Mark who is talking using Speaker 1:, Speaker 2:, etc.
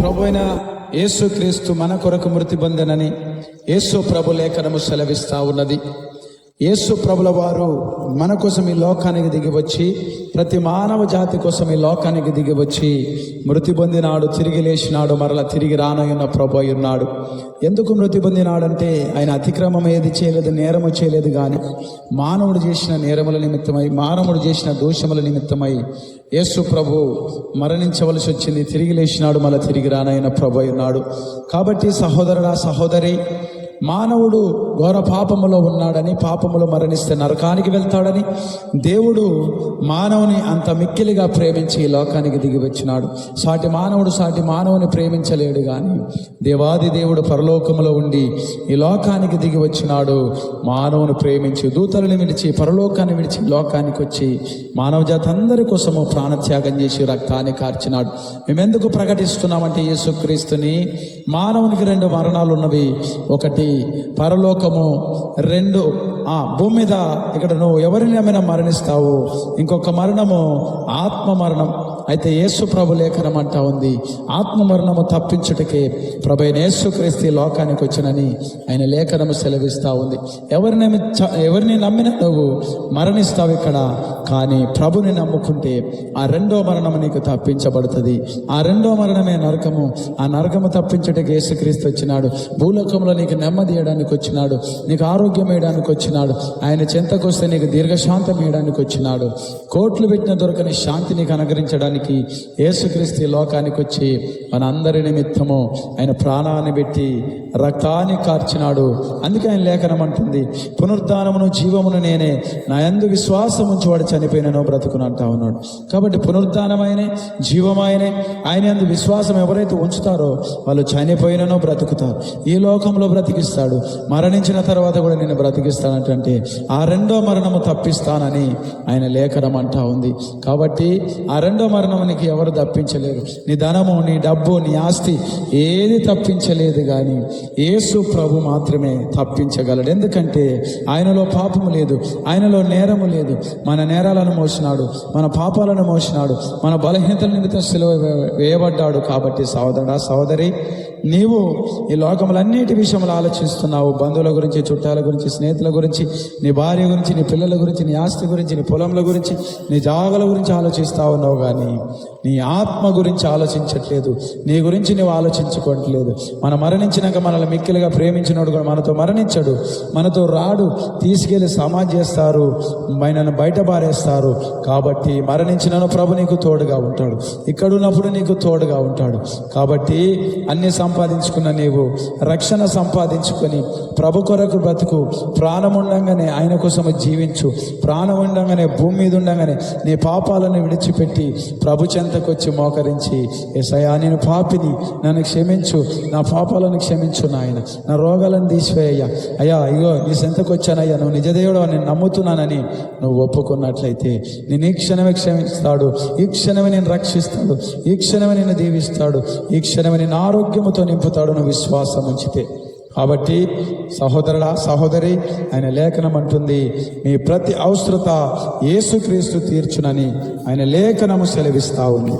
Speaker 1: ప్రభు అయిన యేసు క్రీస్తు మన కొరకు మృతి పొందనని యేసు ప్రభు లేఖనము సెలవిస్తా ఉన్నది. యేసు ప్రభుల వారు మన కోసం ఈ లోకానికి దిగి వచ్చి ప్రతి మానవ జాతి కోసం ఈ లోకానికి దిగి వచ్చి మృతి పొందినాడు తిరిగి లేచినాడు మరల తిరిగి రానయ్యున్న ప్రభు ఉన్నాడు. ఎందుకు మృతి పొందినాడంటే ఆయన అతిక్రమం ఏది చేయలేదు నేరము చేయలేదు కానీ మానవుడు చేసిన నేరముల నిమిత్తమై మానవుడు చేసిన దోషముల నిమిత్తమై యేసు ప్రభు మరణించవలసి వచ్చింది తిరిగి లేచినాడు మళ్ళీ తిరిగి రానయ్యన ప్రభు ఉన్నాడు. కాబట్టి సహోదరుడా సహోదరి మానవుడు ఘోర పాపములో ఉన్నాడని పాపములో మరణిస్తే నరకానికి వెళ్తాడని దేవుడు మానవుని అంత మిక్కిలిగా ప్రేమించి ఈ లోకానికి దిగి వచ్చినాడు. సాటి మానవుడు సాటి మానవుని ప్రేమించలేడు కానీ దేవాది దేవుడు పరలోకములో ఉండి ఈ లోకానికి దిగి వచ్చినాడు. మానవుని ప్రేమించి దూతలను విడిచి పరలోకాన్ని విడిచి ఈ లోకానికి వచ్చి మానవ జాతి అందరి కోసము ప్రాణత్యాగం చేసి రక్తాన్ని కార్చినాడు. మేమెందుకు ప్రకటిస్తున్నామంటే యేసుక్రీస్తుని? మానవునికి రెండు మరణాలు ఉన్నవి ఒకటి పరలోకము రెండు ఆ భూమి మీద ఇక్కడ నువ్వు ఎవరిని ఏమైనా మరణిస్తావు? ఇంకొక మరణము ఆత్మ మరణం. అయితే యేసు ప్రభు లేఖనం అంటా ఉంది ఆత్మ మరణము తప్పించుటకే ప్రభైన యేసు యేసుక్రీస్తు లోకానికి వచ్చినని ఆయన లేఖనము సెలవిస్తూ ఉంది. ఎవరిని ఎవరిని నమ్మిన నువ్వు మరణిస్తావు ఇక్కడ కానీ ప్రభుని నమ్ముకుంటే ఆ రెండో మరణము నీకు తప్పించబడుతుంది. ఆ రెండో మరణమే నరకము ఆ నరకము తప్పించుటకు యేసుక్రీస్తు వచ్చినాడు. భూలోకంలో నీకు నెమ్మది ఇవ్వడానికి వచ్చినాడు నీకు ఆరోగ్యం వేయడానికి వచ్చినాడు ఆయన చెంతకు వస్తే నీకు దీర్ఘశాంతం వేయడానికి వచ్చినాడు. కోట్లు పెట్టిన దొరకని శాంతి నీకు అనుగ్రహించడానికి యేసుక్రీస్తు లోకానికి వచ్చి మన అందరి నిమిత్తము ఆయన ప్రాణాన్ని పెట్టి రక్తాన్ని కార్చినాడు. అందుకే ఆయన లేఖనం అంటుంది పునరుద్ధానమును జీవమును నేనే నా యందు విశ్వాసం ఉంచి వాడు చనిపోయినను బ్రతుకును అంటా ఉన్నాడు. కాబట్టి పునరుద్ధానమైనే జీవమైనే ఆయన ఎందు విశ్వాసం ఎవరైతే ఉంచుతారో వాళ్ళు చనిపోయిననో బ్రతుకుతారు. ఈ లోకంలో బ్రతికిస్తాడు. మరణించిన తర్వాత కూడా నేను బ్రతికిస్తానంటే ఆ రెండో మరణము తప్పిస్తానని ఆయన లేఖనం అంటా ఉంది. కాబట్టి ఆ రెండో మరణం నీకు ఎవరు తప్పించలేరు. నీ ధనము నీ డబ్బు నీ ఆస్తి ఏది తప్పించలేదు కానీ యేసు ప్రభు మాత్రమే తప్పించగలడు. ఎందుకంటే ఆయనలో పాపము లేదు ఆయనలో నేరము లేదు. మన నేరాలను మోసినాడు మన పాపాలను మోసినాడు మన బలహీనతల నిమిత్తం సెలవు వేయబడ్డాడు కాబట్టి సహోదరా సహోదరి నీవు ఈ లోకములన్నిటి విషయంలో ఆలోచిస్తున్నావు. బంధువుల గురించి చుట్టాల గురించి స్నేహితుల గురించి నీ భార్య గురించి నీ పిల్లల గురించి నీ ఆస్తి గురించి నీ పొలంల గురించి నీ జాగల గురించి ఆలోచిస్తూ ఉన్నావు కానీ నీ ఆత్మ గురించి ఆలోచించట్లేదు. నీ గురించి నువ్వు ఆలోచించుకోవట్లేదు. మనం మరణించినాక మనల్ని మిక్కిలుగా ప్రేమించినోడు కూడా మనతో మరణించడు. మనతో రాడు తీసుకెళ్ళి సమాజ్ చేస్తారు ఆయనను బయట బారేస్తారు కాబట్టి మరణించినను ప్రభు నీకు తోడుగా ఉంటాడు. ఇక్కడ ఉన్నప్పుడు నీకు తోడుగా ఉంటాడు. కాబట్టి అన్ని సంపాదించుకున్న నీవు రక్షణ సంపాదించుకొని ప్రభు కొరకు బ్రతుకు ప్రాణం ఉండంగానే ఆయన కోసం జీవించు ప్రాణం ఉండంగానే భూమి మీద ఉండగానే నీ పాపాలను విడిచిపెట్టి ప్రభు చెంతకు వచ్చి మోకరించి ఏసయా నేను పాపిని నన్ను క్షమించు నా పాపాలను క్షమించు నాయన నా రోగాలను తీసివేయ్యా. అయ్యా ఇగో నీ చెంతకు వచ్చానయ్యా నువ్వు నిజదేవుడు అని నమ్ముతున్నానని నువ్వు ఒప్పుకున్నట్లయితే నేను ఈ క్షణమే క్షమిస్తాడు ఈ క్షణమే నేను రక్షిస్తాడు ఈ క్షణమే నేను దీవిస్తాడు ఈ క్షణమే నేను ఆత్మతో నింపుతాడు నువ్వు విశ్వాసం ఉంచితే. కాబట్టి సహోదరుడా సహోదరి ఆయన లేఖనం అంటుంది మీ ప్రతి అవసరత యేసుక్రీస్తు తీర్చునని ఆయన లేఖనము సెలవిస్తా ఉంది.